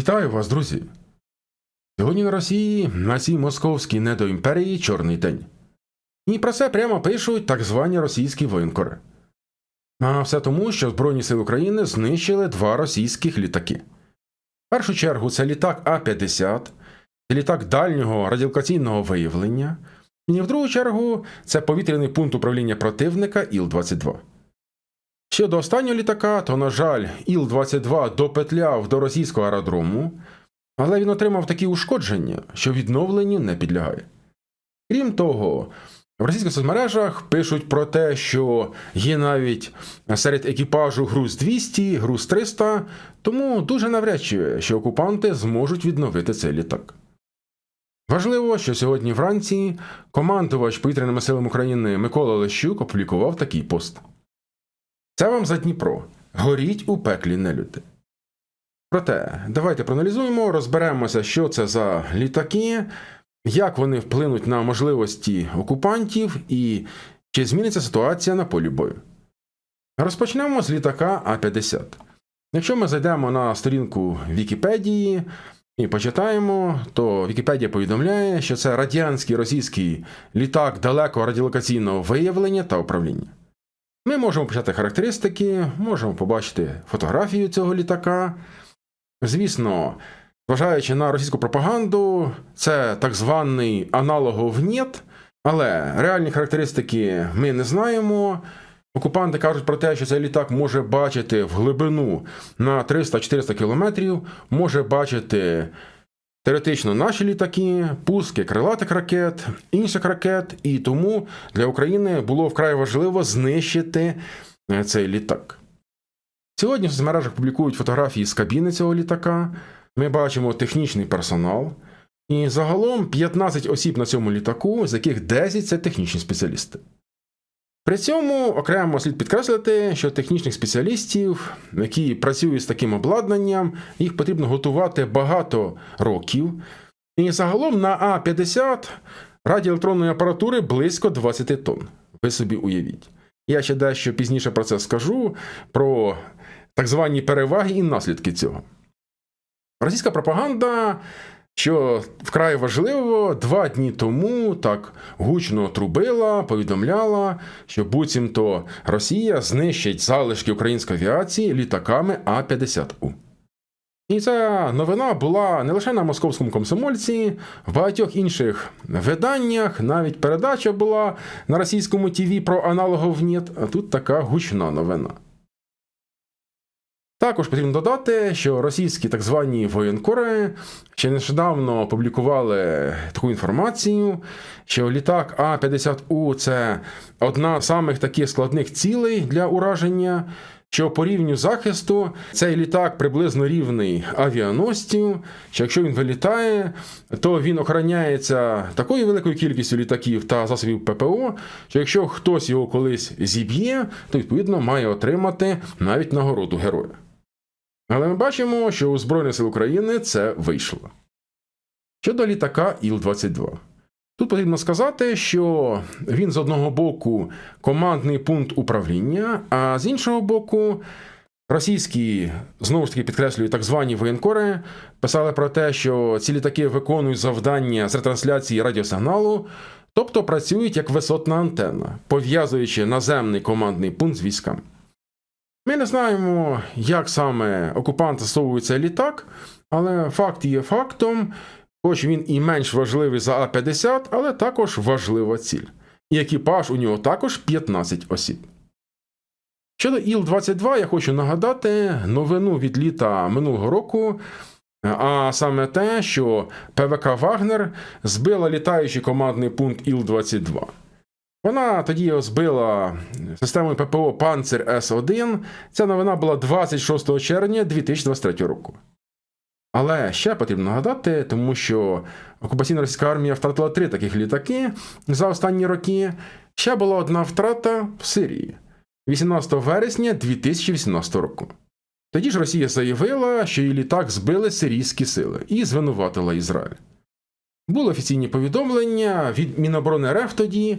Вітаю вас, друзі! Сьогодні на Росії на цій московській недоімперії чорний день. І про це прямо пишуть так звані російські воєнкори. А все тому, що Збройні сили України знищили два російських літаки. В першу чергу це літак А-50, це літак дальнього радіолокаційного виявлення, і в другу чергу це повітряний пункт управління противника Іл-22. Щодо останнього літака, то, на жаль, Іл-22 допетляв до російського аеродрому, але він отримав такі ушкодження, що відновленню не підлягає. Крім того, в російських соцмережах пишуть про те, що є навіть серед екіпажу груз 200, груз 300, тому дуже навряд чи, що окупанти зможуть відновити цей літак. Важливо, що сьогодні вранці командувач повітряними силами України Микола Лещук опублікував такий пост. Це вам за Дніпро. Горіть у пеклі нелюди. Проте, давайте проаналізуємо, розберемося, що це за літаки, як вони вплинуть на можливості окупантів і чи зміниться ситуація на полі бою. Розпочнемо з літака А-50. Якщо ми зайдемо на сторінку Вікіпедії і почитаємо, то Вікіпедія повідомляє, що це радянський російський літак далекого радіолокаційного виявлення та управління. Ми можемо почати характеристики, можемо побачити фотографію цього літака. Звісно, зважаючи на російську пропаганду, це так званий аналогов «нет», але реальні характеристики ми не знаємо. Окупанти кажуть про те, що цей літак може бачити в глибину на 300-400 кілометрів, може бачити теоретично наші літаки, пуски крилатих ракет, інших ракет, і тому для України було вкрай важливо знищити е, цей літак. Сьогодні в соцмережах публікують фотографії з кабіни цього літака. Ми бачимо технічний персонал. І загалом 15 осіб на цьому літаку, з яких 10 це технічні спеціалісти. При цьому окремо слід підкреслити, що технічних спеціалістів, які працюють з таким обладнанням, їх потрібно готувати багато років. І загалом на А-50 радіоелектронної апаратури близько 20 тонн. Ви собі уявіть. Я ще дещо пізніше про це скажу, про так звані переваги і наслідки цього. Російська пропаганда, що вкрай важливо, два дні тому так гучно трубила, повідомляла, що буцімто Росія знищить залишки української авіації літаками А-50У. І ця новина була не лише на московському комсомольці, в багатьох інших виданнях, навіть передача була на російському ТВ про аналогов «нет», а тут така гучна новина. Також потрібно додати, що російські так звані воєнкори ще нещодавно опублікували таку інформацію, що літак А-50У це одна з самих таких складних цілей для ураження. Що по рівню захисту цей літак приблизно рівний авіаносцю, що якщо він вилітає, то він охороняється такою великою кількістю літаків та засобів ППО, що якщо хтось його колись зіб'є, то відповідно має отримати навіть нагороду героя. Але ми бачимо, що у Збройних сил України це вийшло. Щодо літака Іл-22. Тут потрібно сказати, що він з одного боку командний пункт управління, а з іншого боку, російські, знову ж таки підкреслюю, так звані воєнкори писали про те, що ці літаки виконують завдання з ретрансляції радіосигналу, тобто працюють як висотна антенна, пов'язуючи наземний командний пункт з військами. Ми не знаємо, як саме окупант засовує цей літак, але факт є фактом, хоч він і менш важливий за А-50, але також важлива ціль. І екіпаж у нього також 15 осіб. Щодо Іл-22, я хочу нагадати новину від літа минулого року, а саме те, що ПВК Вагнер збила літаючий командний пункт Іл-22. Вона тоді збила системою ППО Панцир С1. Ця новина була 26 червня 2023 року. Але ще потрібно нагадати, тому що окупаційна російська армія втратила три таких літаки за останні роки. Ще була одна втрата в Сирії 18 вересня 2018 року. Тоді ж Росія заявила, що її літак збили сирійські сили і звинуватила Ізраїль. Були офіційні повідомлення від Міноборони РФ тоді,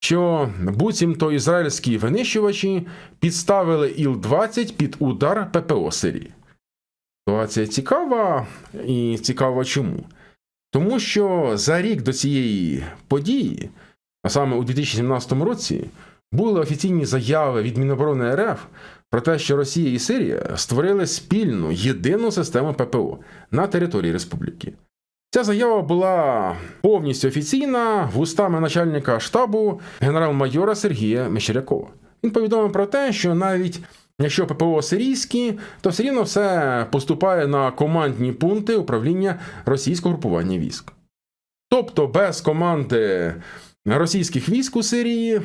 що буцімто ізраїльські винищувачі підставили Іл-20 під удар ППО Сирії. Ситуація цікава і цікава чому? Тому що за рік до цієї події, а саме у 2017 році, були офіційні заяви від Міноборони РФ про те, що Росія і Сирія створили спільну єдину систему ППО на території республіки. Ця заява була повністю офіційна вустами начальника штабу генерал-майора Сергія Мещерякова. Він повідомив про те, що навіть якщо ППО сирійські, то все рівно все поступає на командні пункти управління російського групування військ. Тобто без команди російських військ у Сирії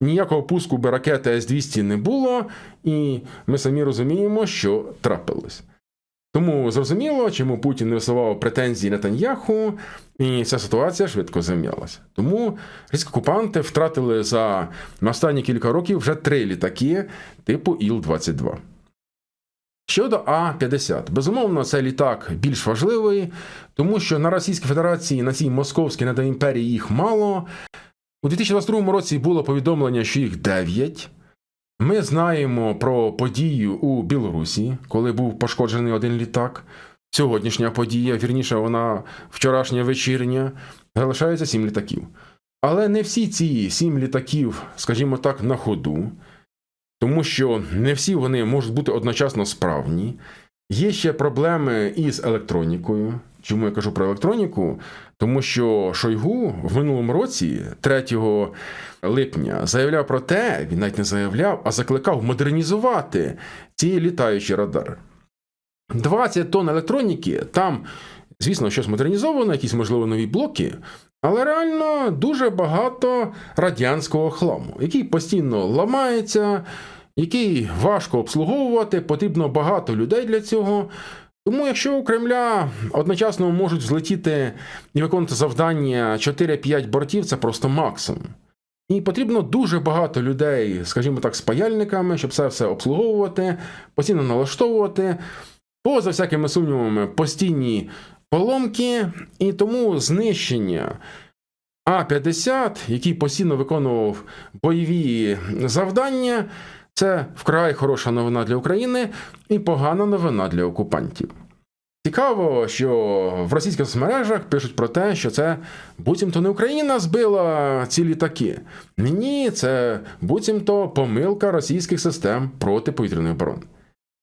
ніякого пуску би ракети С-200 не було, і ми самі розуміємо, що трапилось. Тому зрозуміло, чому Путін не висував претензії Нетаньяху, і ця ситуація швидко зам'ялася. Тому російські окупанти втратили за останні кілька років вже три літаки типу Іл-22. Щодо А-50, безумовно, цей літак більш важливий, тому що на Російській Федерації, на цій московській недоімперії їх мало. У 2022 році було повідомлення, що їх 9. Ми знаємо про подію у Білорусі, коли був пошкоджений один літак. Сьогоднішня подія, вірніше, вона вчорашня вечірня, залишається 7 літаків. Але не всі ці 7 літаків, скажімо так, на ходу, тому що не всі вони можуть бути одночасно справні. Є ще проблеми із електронікою. Чому я кажу про електроніку? Тому що Шойгу в минулому році, 3 липня, заявляв про те, він навіть не заявляв, а закликав модернізувати ці літаючі радари. 20 тонн електроніки, там, звісно, щось модернізовано, якісь, можливо, нові блоки, але реально дуже багато радянського хламу, який постійно ламається, який важко обслуговувати, потрібно багато людей для цього. Тому, якщо у Кремля одночасно можуть злетіти і виконувати завдання 4-5 бортів, це просто максимум. І потрібно дуже багато людей, скажімо так, з паяльниками, щоб це все обслуговувати, постійно налаштовувати, поза всякими сумнівами, постійні поломки, і тому знищення А-50, який постійно виконував бойові завдання, це вкрай хороша новина для України і погана новина для окупантів. Цікаво, що в російських соцмережах пишуть про те, що це буцімто не Україна збила ці літаки. Ні, це буцімто помилка російських систем протиповітряної оборони.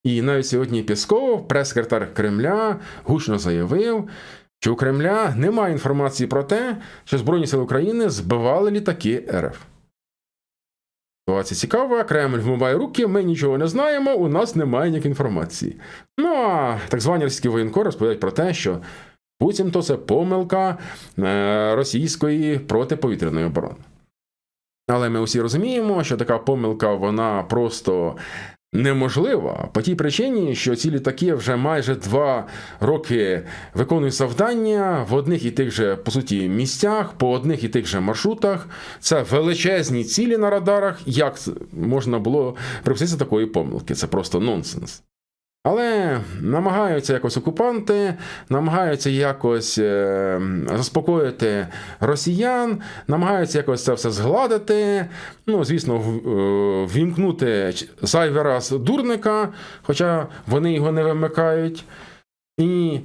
І навіть сьогодні Пісков, прес-секретар Кремля, гучно заявив, що у Кремля немає інформації про те, що Збройні сили України збивали літаки РФ. Ситуація цікава, Кремль вмиває руки, ми нічого не знаємо, у нас немає ніякої інформації. Ну а так звані російські воєнкори розповідають про те, що буцімто це помилка е, російської протиповітряної оборони. Але ми усі розуміємо, що така помилка вона просто неможлива по тій причині, що ці літаки вже майже два роки виконують завдання в одних і тих же, по суті, місцях, по одних і тих же маршрутах. Це величезні цілі на радарах. Як можна було припуститися такої помилки? Це просто нонсенс. Але намагаються якось окупанти, намагаються якось е, заспокоїти росіян, намагаються якось це все згладити. Ну, звісно, е, ввімкнути зайвий раз дурника, хоча вони його не вимикають. І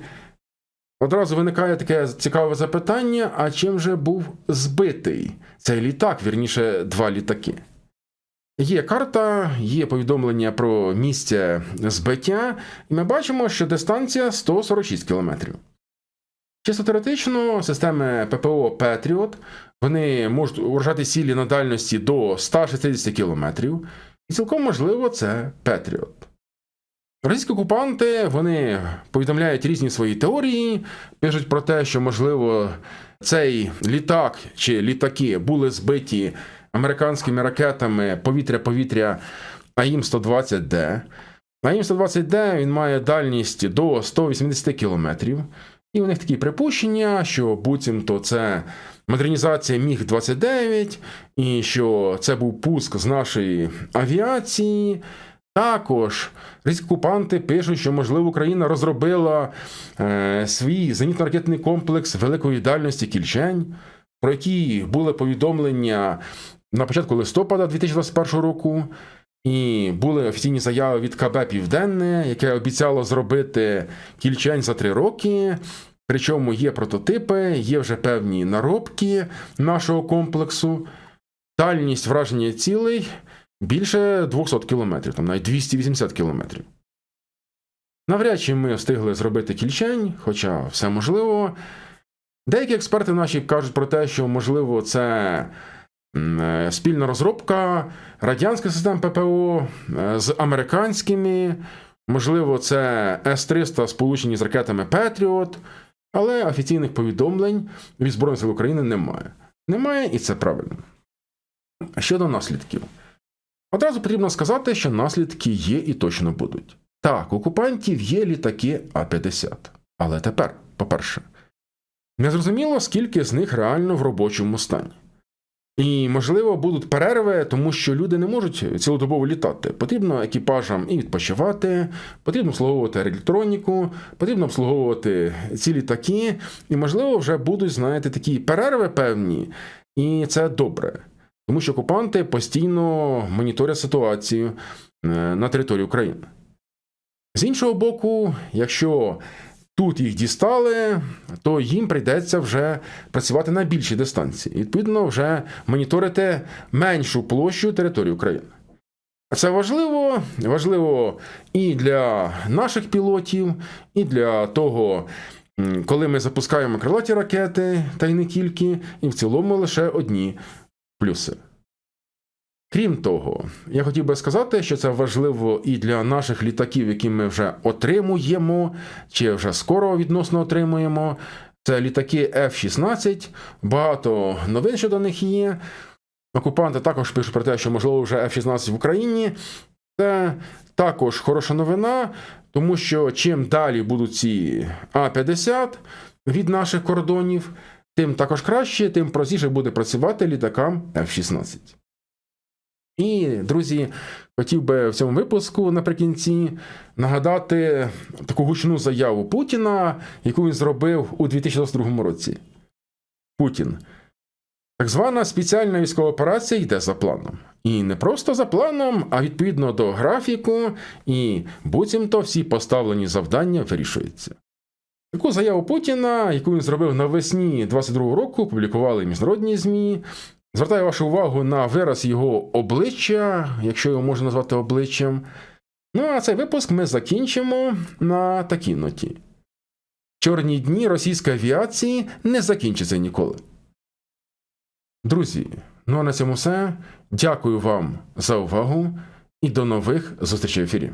одразу виникає таке цікаве запитання: а чим же був збитий цей літак, вірніше, два літаки? Є карта, є повідомлення про місце збиття, і ми бачимо, що дистанція 146 км. Чисто теоретично, системи ППО Patriot вони можуть вражати цілі на дальності до 160 км, і цілком можливо це Patriot. Російські окупанти вони повідомляють різні свої теорії, пишуть про те, що можливо цей літак чи літаки були збиті американськими ракетами повітря-повітря АІМ-120Д. АІМ-120Д він має дальність до 180 кілометрів. І у них такі припущення, що буцімто це модернізація Міг-29, і що це був пуск з нашої авіації. Також російські пишуть, що, можливо, Україна розробила е, свій зенітно-ракетний комплекс великої дальності Кільчень, про які були повідомлення на початку листопада 2021 року. І були офіційні заяви від КБ Південне, яке обіцяло зробити кільчень за три роки. Причому є прототипи, є вже певні наробки нашого комплексу. Дальність враження цілей більше 200 кілометрів, там навіть 280 кілометрів. Навряд чи ми встигли зробити кільчень, хоча все можливо. Деякі експерти наші кажуть про те, що, можливо, це спільна розробка радянських систем ППО е, з американськими, можливо, це С-300 сполучені з ракетами Петріот, але офіційних повідомлень від Збройних сил України немає. Немає, і це правильно. Щодо наслідків. Одразу потрібно сказати, що наслідки є і точно будуть. Так, окупантів є літаки А-50. Але тепер, по-перше, незрозуміло, скільки з них реально в робочому стані. І, можливо, будуть перерви, тому що люди не можуть цілодобово літати. Потрібно екіпажам і відпочивати, потрібно обслуговувати електроніку, потрібно обслуговувати ці літаки, і, можливо, вже будуть, знаєте, такі перерви певні, і це добре. Тому що окупанти постійно моніторять ситуацію е, на території України. З іншого боку, якщо тут їх дістали, то їм прийдеться вже працювати на більшій дистанції. І, відповідно, вже моніторити меншу площу території України. Це важливо, важливо і для наших пілотів, і для того, коли ми запускаємо крилаті ракети, та й не тільки, і в цілому лише одні плюси. Крім того, я хотів би сказати, що це важливо і для наших літаків, які ми вже отримуємо, чи вже скоро відносно отримуємо. Це літаки F-16, багато новин щодо них є. Окупанти також пишуть про те, що можливо вже F-16 в Україні. Це також хороша новина, тому що чим далі будуть ці А-50 від наших кордонів, тим також краще, тим простіше буде працювати літакам F-16. І, друзі, хотів би в цьому випуску наприкінці нагадати таку гучну заяву Путіна, яку він зробив у 2022 році. Путін. Так звана спеціальна військова операція йде за планом. І не просто за планом, а відповідно до графіку, і буцімто всі поставлені завдання вирішуються. Таку заяву Путіна, яку він зробив навесні 22-го року, публікували міжнародні ЗМІ. Звертаю вашу увагу на вираз його обличчя, якщо його можна назвати обличчям. Ну а цей випуск ми закінчимо на такій ноті. Чорні дні російської авіації не закінчаться ніколи. Друзі, ну а на цьому все. Дякую вам за увагу і до нових зустрічей в ефірі.